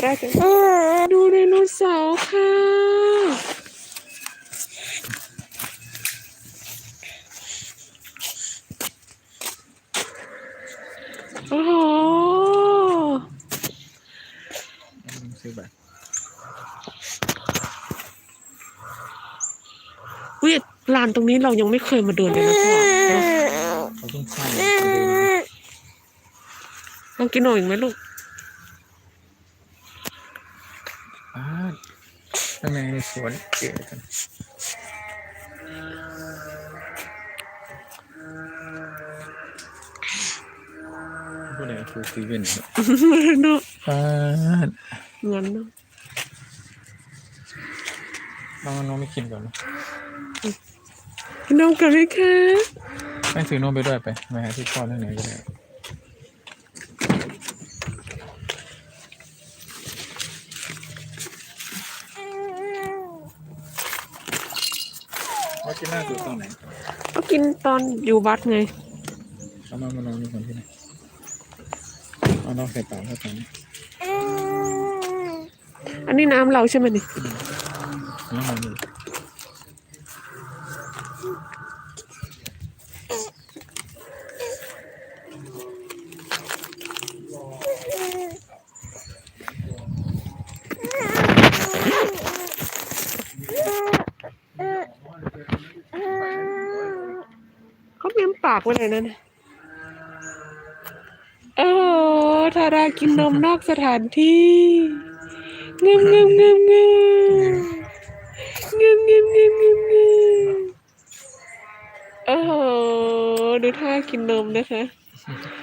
ได้จังดูไดโนเสาร์ค่ะโอ้โหซื้อแบบวิลานตรงนี้เรายังไม่เคยมาเดินเลยนะพ่อเขาเพิ่งสร้างลองกินหน่อยอีกไหมลูก อ่าข้างในสวนเก๋กันผู้ใดฟูซีเว่นเนี่ยเนาะอ่างั้นเนาะน้องน้องไม่กินก่อนนะกินนมกันไหมคะไม่ซื้อนมไปด้วยไปไปหาที่พ่อที่ไหนก็ได้ กินล่าสุดตอนไหนก็กินตอนอยู่วัดไงเอามามาลองดูคนที่ไหนเอาน้องใส่ปากเข้าไปนะอันนี้น้ำเราใช่ไหมนี่แล้วมาดู เขาเมียมปาก ไว้เลยนั่นโอ้ทาดากินนมนอกสถานที่เงมเงมเงมเงมเงมเงมเงมเงมเงมโอ้โหดูท่ากินนมนะคะ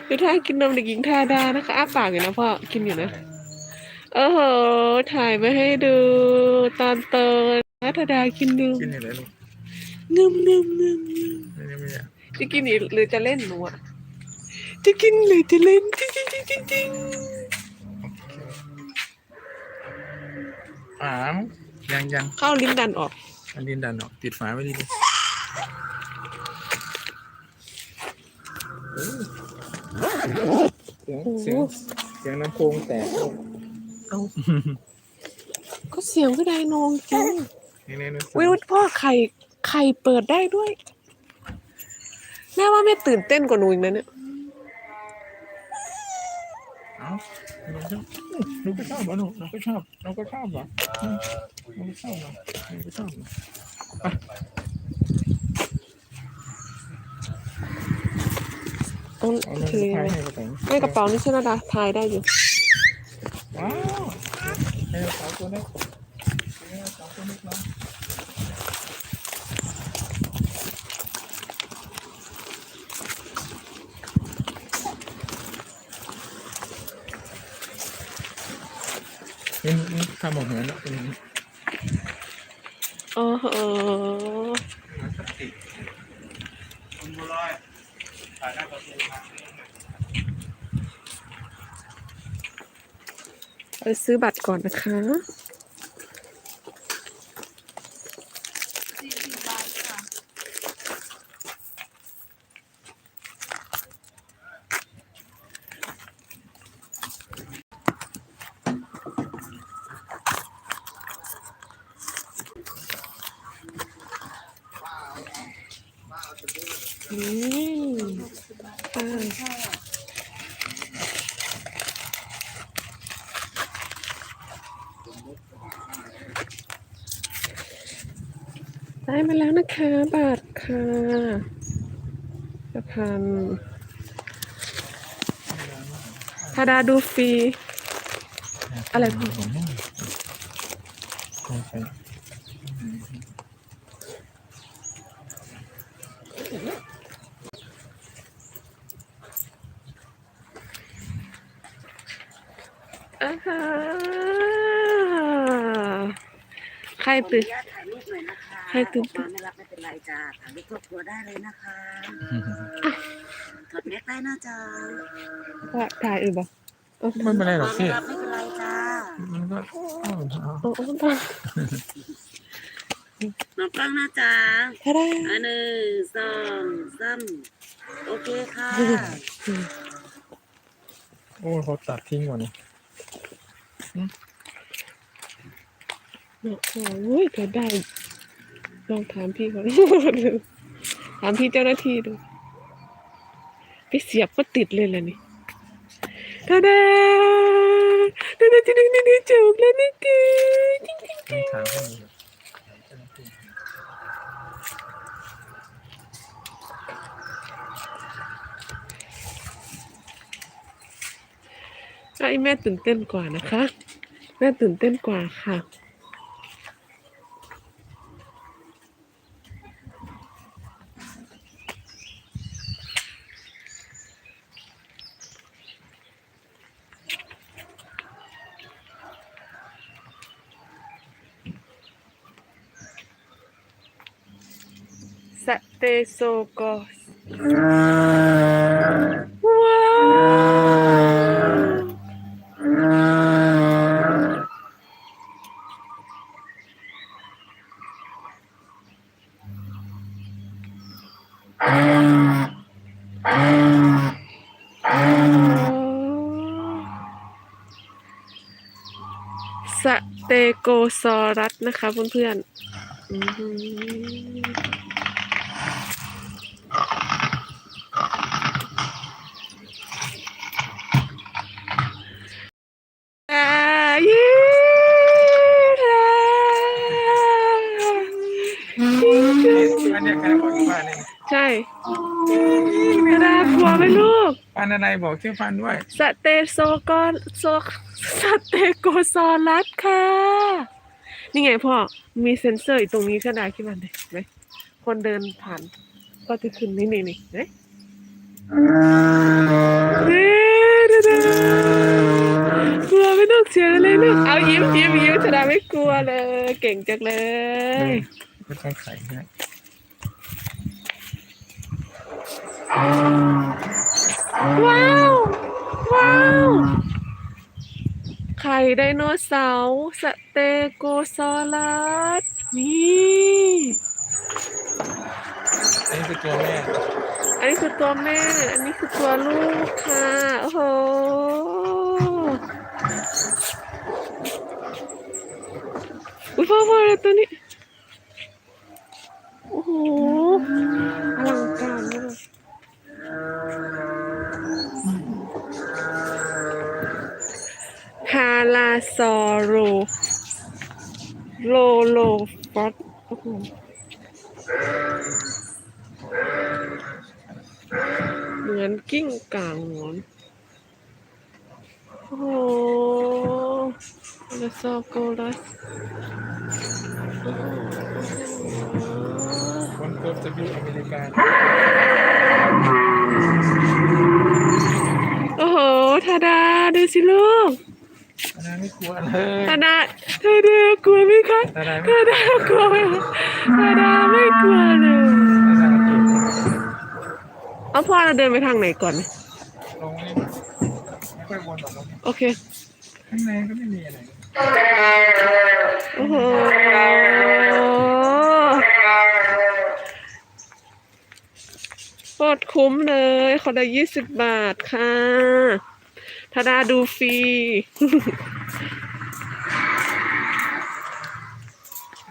ดูท่ากินนมเด็กหญิงทาดานะคะอ้าปากอยู่นะพ่อกินอยู่นะโอ้โหถ่ายมาให้ดูตอนโตนะทาดากินนมกินอะไรลูกเงมเงมเงมเงมไม่ได้ไม่ จะกินอีกหรือจะเล่นหนูอะจะกินหรือจะเล่นจริงจริงจริงจริงจริงอ่ามยังยังเข้าลิ้นดันออกอันดินดันออกปิดฝาไว้ดีดิเสียงเสียงเสียงลำโพงแตกลูกเอาก็เสียงก็ได้นองจริงนี่นี่นี่วิวพ่อไข่ไข่เปิดได้ด้วยแม่ว่าแม่ตื่นเต้นกว่าหนูอีกนะเนี่ยเอาหนูชอบหนูก็ชอบเหรอหนูหนูก็ชอบหนูก็ชอบเหรออืมหนูก็ชอบเหรอหนูก็ชอบเหรอต้องเอาเงินทีไปนี้ให้ไหมกระเป๋าไม่กระเป๋านี่ใช่ไหมดาทายได้อยู่ว้าวให้กระเป๋าตัวเล็กให้กระเป๋าตัวเล็กเนาะ นี่นี่ทำออกเหมือนเป็นอ๋อเหอไปซื้อบัตรก่อนนะคะ ได้มาแล้วนะคะบัตรค่ะจะพันธาดาดูฟรีอะไรพ่อขอ ใช่ใช่อ่าฮะใครตื่นขออนุญาตถ่ายรูปหน่อยนะคะให้ตื่นออกมาไม่รับไม่เป็นไรจ้าถ่ายรูปครอบครัวได้เลยนะคะถอดแมสได้นะจ๊ะว่าถ่ายอื่นบ่เอาไม่เป็นไรหรอกไม่พี่รับไม่เป็นไรจ้ามันก็เอาเอาเอาเอาถ่ายน้องกล้องนะจ๊ะถ้าได้อันหนึ่งสองสามโอเคค่ะ โอ้เขาตัดทิ้งก่อนนี่ โอ้โหเธอได้ลองถามพี่เขาถามพี่เจ้าหน้าที่ดูไปเสียบก็ติดเลยล่ะนี่ตาดาตาดาจริงๆนี่จบแล้วนี่คือจริงต้องถามให้มีๆไอ้แม่ตื่นเต้นกว่านะคะ แม่ตื่นเต้นกว่าค่ะสเตโซโกสว้าวส เตโกซอรัสนะคะเพื่อนๆอือหือ อ่ายี่รา อันเนี้ยใครบอกอยู่บ้านนี่ ใช่น่ากลัวไหม ลูกปันอะไรบอกชื่อปันด้วย สเตโซกอนโซสเตโกซอรัสค่ะ นี่ไงพ่อ มีเซ็นเซอร์อยู่ตรงนี้ก็ได้ขึ้นมาเลยเห็นไหมคนเดินผ่าน ก็จะขึ้นนี่นี่นี่เห็นไหมเฮ้ยเด้อเด้อกลัวไม่ต้องเสียเลยลูกเอายิ้มยิ้มยิ้มชนะไม่กลัวเลย เก่งจังเลยไม่ใช่ไข่ด้วย ว้าว ว้าว ไข่ไดโนเสาร์สเตโกซอรัสนี่อันนี้คือตัวแม่ อันนี้คือตัวแม่ อันนี้คือตัวลูกค่ะ โอ้โห อุ้ยพ่อพ่ออะไรตัวนี้ โอ้โหอลังการมากฮาลา ซอโรโลโลฟอสโอ้โหเหมือนกิ้งก่างหงอนโอ้โหเลซอโกลัสคนเกือบจะอยู่อเมริกาโอ้โหทาดา ดูสิลูกอั นนั้นไม่กลัวเลยทาดาทาดากลัวไหมคะอะไรไม่ทาดากลัวไหมคะทาดาไม่กลัวเลยอะไรเก็บเอาพ่อเราเดินไปทางไหนก่อน ลงนี่ไม่ค่อยวนหรอกลงโอเค ข้างในก็ไม่มีอะไร โอ้โหโคตรคุ้มเลยคนละยี่สิบบาทค่ะ ทาดาดูฟรี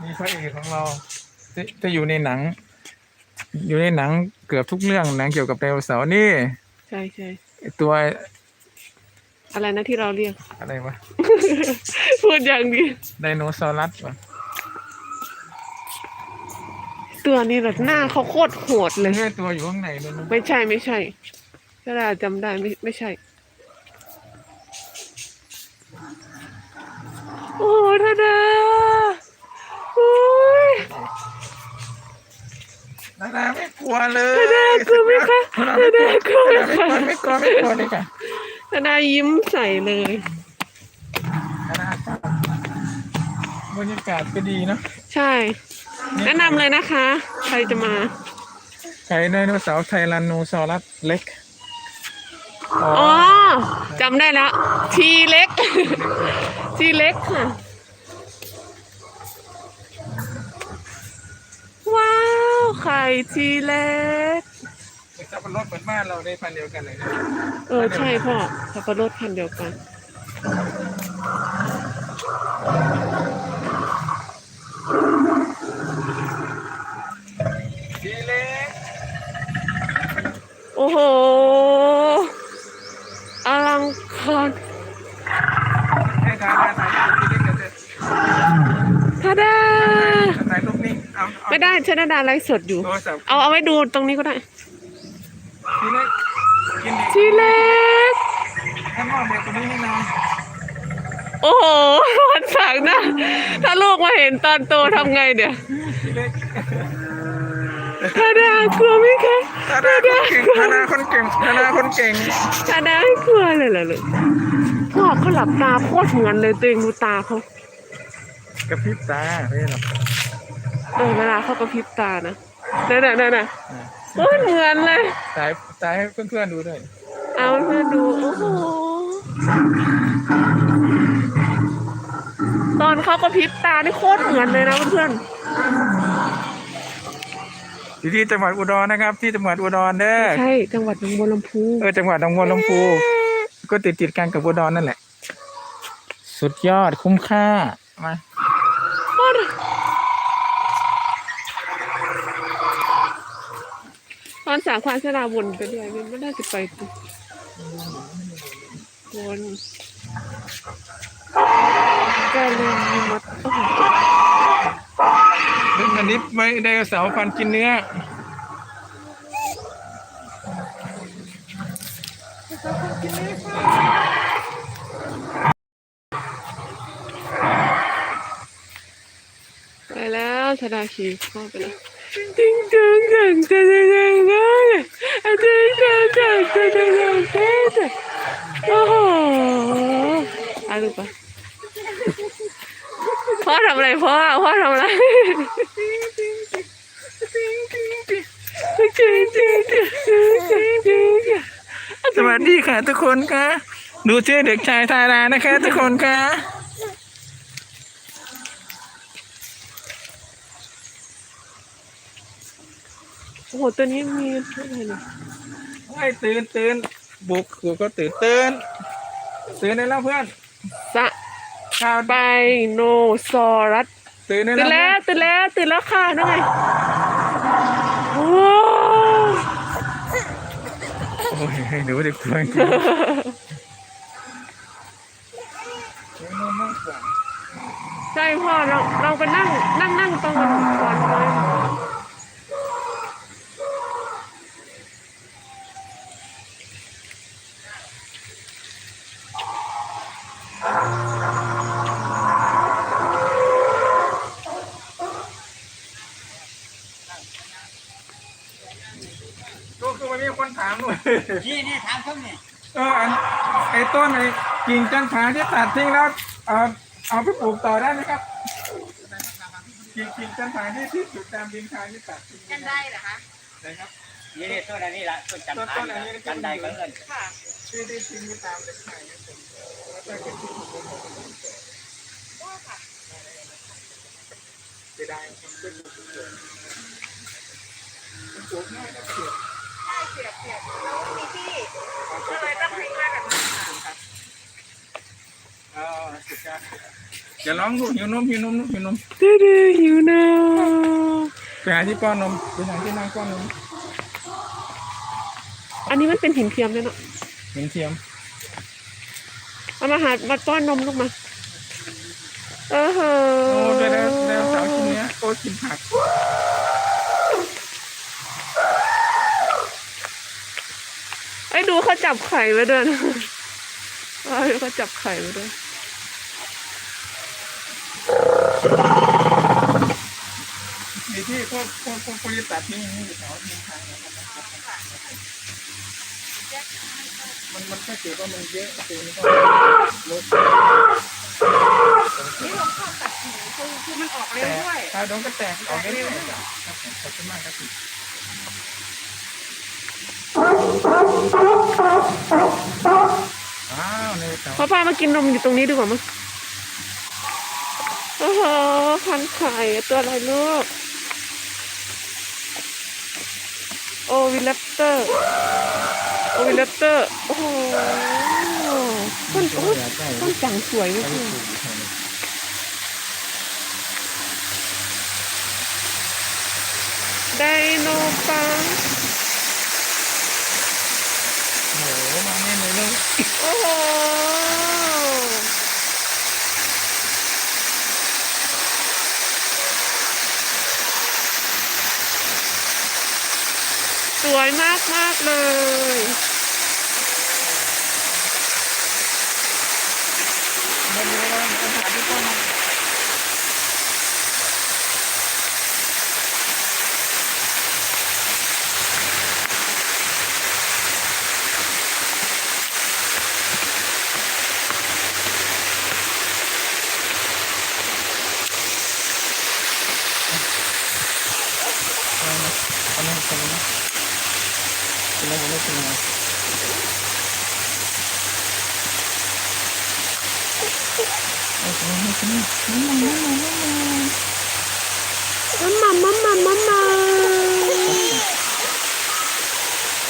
นี่พระเอกของเราจะจะอยู่ในหนัง อยู่ในหนังเกือบทุกเรื่องหนังเกี่ยวกับไดโนเสาร์นี่ใช่ใช่ไอ้ตัวอะไรนะที่เราเรียก อะไรวะพูดอย่างนี้ไดโนเสารัสวะตัวนี้แบบหน้าเขาโคตรโหดเลยเลือตัวอยู่ข้างในนู่นไม่ใช่ไม่ใช่ทาดาจำได้ไม่ไม่ใช่ โอ้ทาดาโอ้ยนาดาไม่กลัวเลยทาดากลัวไหมคะทาดากลัวไหมคะไม่กลัวไม่กลัวเลยค่ะทาดายิ้มใส่เลยนาดาครับบรรยากาศก็ดีเนาะใช่ แนะนำเลยนะคะ ใครจะมาไข่ไดโนเสาร์ไทรันโนซอรัสเล็กอ๋ออ๋อจำได้แล้ว ทีเล็ก ทีเล็กค่ะ ว้าว ไข่ทีเล็กสับปะรดเหมือนบ้านเราได้พันธุ์เดียวกันเลยนะเออ ใช่พ่อสับปะรดพันธุ์เดียวกันทีเล็ก โอ้โหอลังการ ให้ถ่ายถ่ายถ่ายทีเล็กเดี๋ยวจะ ทา ดาถ่ายรูปนิ่งเอาเอาไม่ได้ชนะดาไลฟ์สดอยู่ โทรศัพท์เอาเอาไว้ดูตรงนี้ก็ได้ทีเล็กกินดิทีเล็ก ให้มอบเด็กคนนี้ให้นอนโอ้โหมันสั่งนะถ้าลูกมาเห็นตอนโตทำไงเดี๋ยวทีเล็กทาดากลัวไหมคะธนาคนเก่งธนาคนเก่งธนาคนเก่งทาดาไม่กลัวเลยเหรอลูกพ่อเขาหลับตาโคตรเหมือนเลยตัวเองดูตาเขา กระพริบตาไม่หรอกเออเวลาเขากระพริบตานะนั่นน่ะนั่นน่ะโคตรเหมือนเลยตายตายให้เพื่อนๆดูด้วยเอาเพื่อนดูโอ้โหตอนเขากระพริบตานี่โคตรเหมือนเลยนะเพื่อนอยู่ที่จังหวัดอุดรนะครับ ที่จังหวัดอุดรเด้อๆใช่จังหวัดหนองบัวลำพูเออจังหวัดหนองบัวลำพู ก็ติดติดๆกันกับอุดรนั่นแหละ สุดยอดคุ้มค่ามา โคตรต อนสาควานสนาวนไปด้วยมันไม่ได้จะไปวนกาลีมัดโอ้โหอันนี้ไม่ไดโนเสาร์ฟันกินเนื้อไปแล้วธนาคีเข้าไปแล้ว โอ้โหอาลูกปะพ่อทำอะไรพ่อพ่อทำอะไรสวัสดีค่ะทุกคนค่ะ ดูชื่อเด็กชายทารานะคะ ทุกคนค่ะ โอ้โหตัวนี้มีอะไรเนี่ยให้ตื่นตื่นบุกกูก็ตื่นตื่นตื่นได้แล้วเพื่อนสะข้าวไปโนซอรัสตื่นได้ตื่นแล้แล้ววตื่นแล้วตื่นแล้วค่ะนั่นไงโอ้โอ้ยหนูเด็กตัวจริงๆใช่พ่อเราเราไปนั่งนั่งนั่งตรงกันก่อนเลย ก็คือวันนี้คนถามด้วย นี่นี่ถามเขาเนี่ยเอออันไอ้ต้นไอ้กิ่งจันทราที่ตัดทิ้งแล้วเอาเอาไปปลูกต่อได้ไหมครับกิ่งกิ่งจันทราที่ที่สุดตามดินทรายที่ตัดทิ้งกันได้เหรอคะนะครับนี่นี่ต้นอันนี้ละต้นจันทรานี่ละจันไดก็เงินค่ะที่ที่ทิ้งไปตามเด็กชายเนี่ยผมแล้วก็เก็บที่ปลูกไว้ก่อนเสียดายมันเป็นปลูกเกิดมันปลูกง่ายนะเสียบใช่ เสียบเสียบแล้วมีที่ก็เลยต้องทิ้งไว้แบบนี้ค่ะเออสุดยอดอย่าร้องลูกหิวนมหิวนมลูกหิวนมดื้อดื้อหิวน้ไปหาที่ป้อนนมไปหาที่นั่งป้อนนมำอันนี้มันเป็นหินเทียมเนี่ยเนาะเหม็นเทียมเอามาหามาป้อนนมลูกมาเออเหโอ้อะได้แล้วได้แล้วสาวกินเนี้ยโอ้กินผัก ไอ้ย ดูเขาจับไข่ไว้ด้วยนะเอ้ยเขาจับไข่ไว้ด้วยมีที่พวกพวกพวกบริษัทนี่นี่แถวทีมทางมันมันถ้าเกิดว่ามันเยอะตัวนี้ก็ลดนี่เราเข้าตัดกิ่งคือคือมันออกเร็วด้วยถ้าโดนก็แตกออกเรื่อยๆครับผมขอบคุณมากครับ พอพามากินนมอยู่ตรงนี้ดีกว่ามั้งโอ้โหพันไข่ตัวอะไรลูก โอวิลเลปเตอร์ โอวิลเลปเตอร์ โอ้โหต้นต้นจังสวยเลยไดโนปัง โอ้โหมาแน่เลยลูกโอ้โหสวยมากมากเลยมา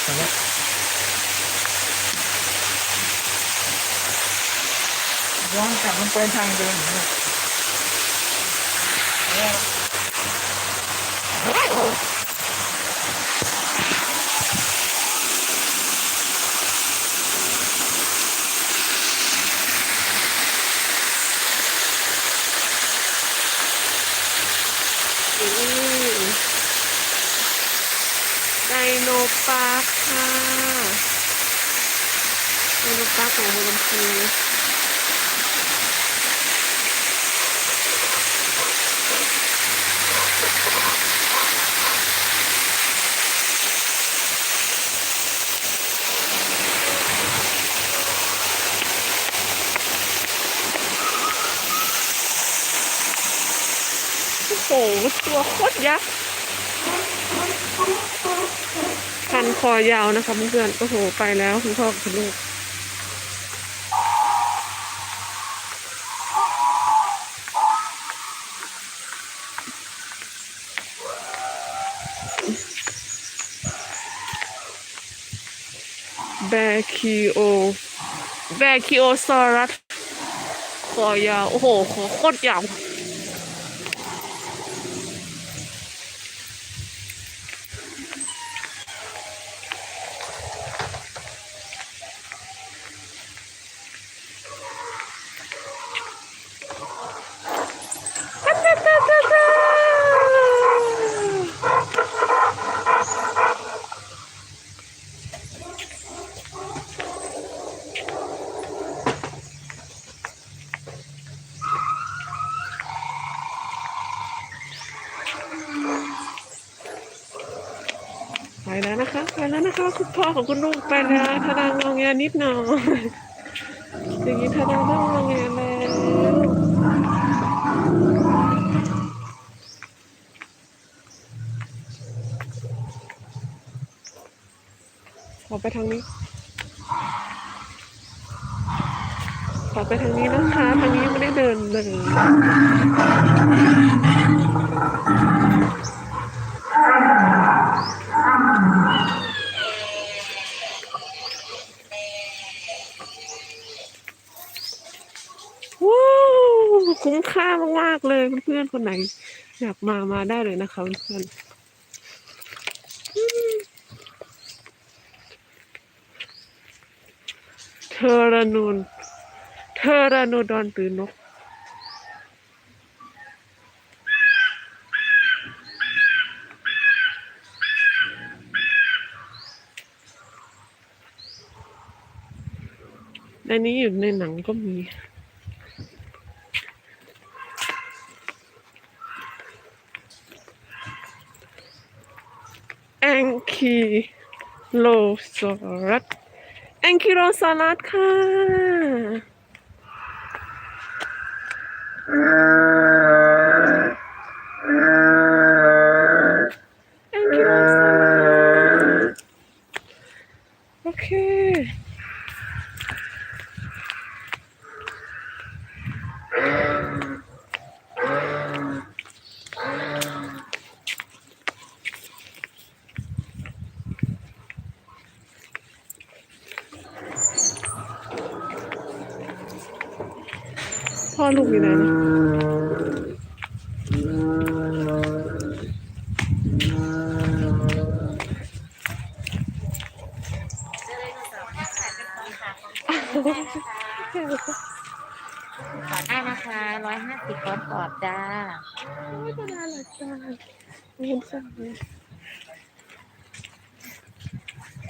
たね。ご飯食べたいんだよね。Yeah. ของบัวลำพูโอ้โหตัวโคตรยักษ์พันคอยาวนะคะเพื่อนๆโอ้โห ไปแล้ว คุณพ่อคุณลูก แบ คิโอแบคิโอซอรัสคอยาวโอ้โหคอโคตรยาว แล้วนะคะไปแล้วนะคะคุณพ่อของคุณลูกไปแล้วทาดางงแงนิดหน่อยอย่างนี้ทาดาต้องงอแงแล้วขอไปทางนี้ขอไปทางนี้นะคะทางนี้ไม่ได้เดินเลย ว้าว คุ้มค่ามากๆเลยเพื่อนๆคนไหน อยากมามาได้เลยนะคะเพื่อนเทอรานูนเทอราโนดอนตือนกในนี้อยู่ในหนังก็มี แอง คีโลสรัสแองคิโลซอรัสค่ะ แองคีโลซอรัสโอเค พ่อลูกอยู่ไหนนะ นะคะร้อยห้าสิบก้อนกรอบจ้า โอ้ยธนาหลักตา เห็นสั่งเลย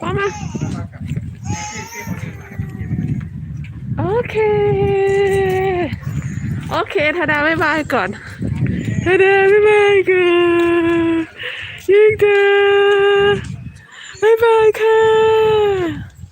มามาโอเค โอเคธดาบ๊ายบายก่อนธดาบ๊ายบายก่อนยิงเธอบ๊ายบายค่ะ